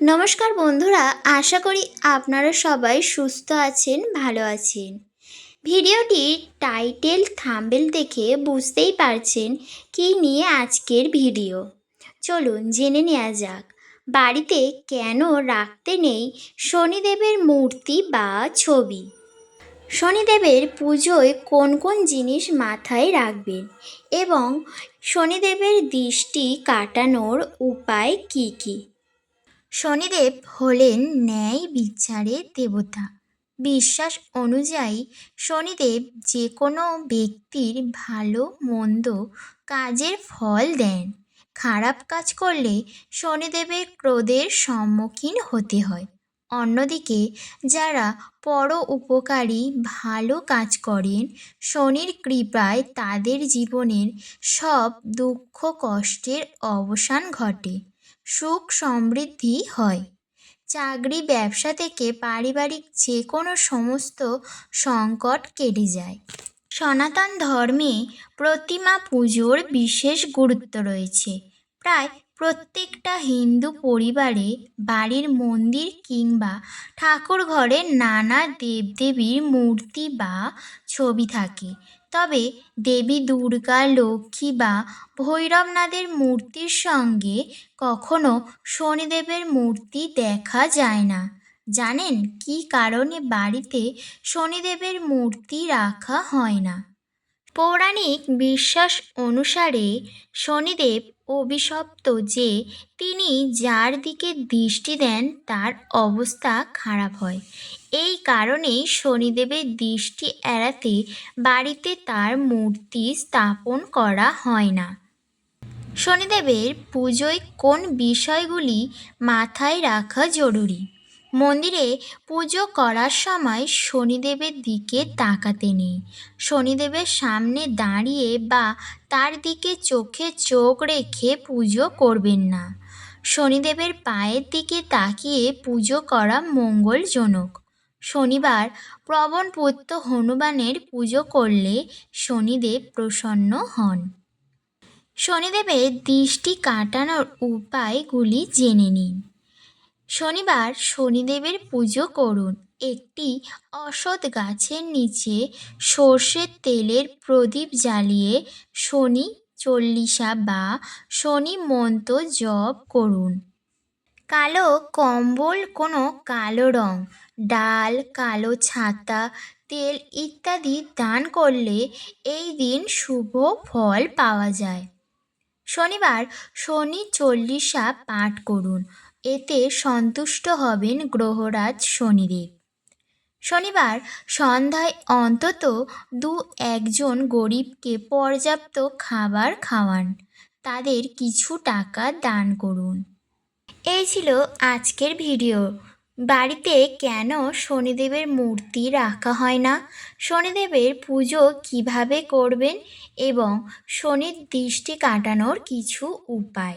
নমস্কার বন্ধুরা, আশা করি আপনারা সবাই সুস্থ আছেন, ভালো আছেন। ভিডিওটির টাইটেল থাম্বেল দেখে বুঝতেই পারছেন কী নিয়ে আজকের ভিডিও। চলুন জেনে নেওয়া যাক, বাড়িতে কেন রাখতে নেই শনিদেবের মূর্তি বা ছবি? শনিদেবের পুজোয় কোন কোন জিনিস মাথায় রাখবেন এবং শনিদেবের দৃষ্টি কাটানোর উপায় কী কী? শনিদেব হলেন ন্যায় বিচারের দেবতা। বিশ্বাস অনুযায়ী শনিদেব যে কোনো ব্যক্তির ভালো, মন্দ কাজের ফল দেন। খারাপ কাজ করলে শনিদেবের ক্রোধের সম্মুখীন হতে হয়। অন্যদিকে যারা পর উপকারী, ভালো কাজ করেন, শনির কৃপায় তাদের জীবনের সব দুঃখ কষ্টের অবসান ঘটে। সুখ সমৃদ্ধি হয়। চাকরি, ব্যবসা থেকে পারিবারিক যে কোনো সমস্ত সংকট কেটে যায়। সনাতন ধর্মে প্রতিমা পুজোর বিশেষ গুরুত্ব রয়েছে। প্রায় প্রত্যেকটা হিন্দু পরিবারে বাড়ির মন্দির কিংবা ঠাকুর ঘরে নানা দেবদেবীর মূর্তি বা ছবি থাকে। তবে দেবী দুর্গা, লক্ষ্মী বা ভৈরবনাথের মূর্তির সঙ্গে কখনো শনিদেবের মূর্তি দেখা যায় না। জানেন কী কারণে বাড়িতে শনিদেবের মূর্তি রাখা হয় না? পৌরাণিক বিশ্বাস অনুসারে শনিদেব অভিশপ্ত যে তিনি যার দিকে দৃষ্টি দেন তার অবস্থা খারাপ হয়। এই কারণেই শনিদেবের দৃষ্টি এড়াতে বাড়িতে তার মূর্তি স্থাপন করা হয় না। শনিদেবের পুজোয় কোন বিষয়গুলি মাথায় রাখা জরুরি? মন্দিরে পুজো করার সময় শনিদেবের দিকে তাকাতে নেই। শনিদেবের সামনে দাঁড়িয়ে বা তার দিকে চোখে চোখ রেখে পুজো করবেন না। শনিদেবের পায়ের দিকে তাকিয়ে পুজো করা মঙ্গলজনক। শনিবার প্রবণ পুত্র হনুমানের পুজো করলে শনিদেব প্রসন্ন হন। শনিদেবের দৃষ্টি কাটানোর উপায়গুলি জেনে নিন। শনিবার শনিদেবের পুজো করুন। একটি অসৎ গাছের নিচে সর্ষের তেলের প্রদীপ জ্বালিয়ে শনি চল্লিশা বা শনি মন্ত্র জপ করুন। কালো কম্বল কোনো কালো রং, ডাল, কালো ছাতা, তেল ইত্যাদি দান করলে এই দিন শুভ ফল পাওয়া যায়। শনিবার শনি চল্লিশা পাঠ করুন। এতে সন্তুষ্ট হবেন গ্রহরাজ শনিদেব। শনিবার সন্ধ্যায় অন্তত দু একজন গরিবকে পর্যাপ্ত খাবার খাওয়ান। তাদের কিছু টাকা দান করুন। এই ছিল আজকের ভিডিও। বাড়িতে কেন শনিদেবের মূর্তি রাখা হয় না? শনিদেবের পুজো কীভাবে করবেন? এবং শনির দৃষ্টি কাটানোর কিছু উপায়?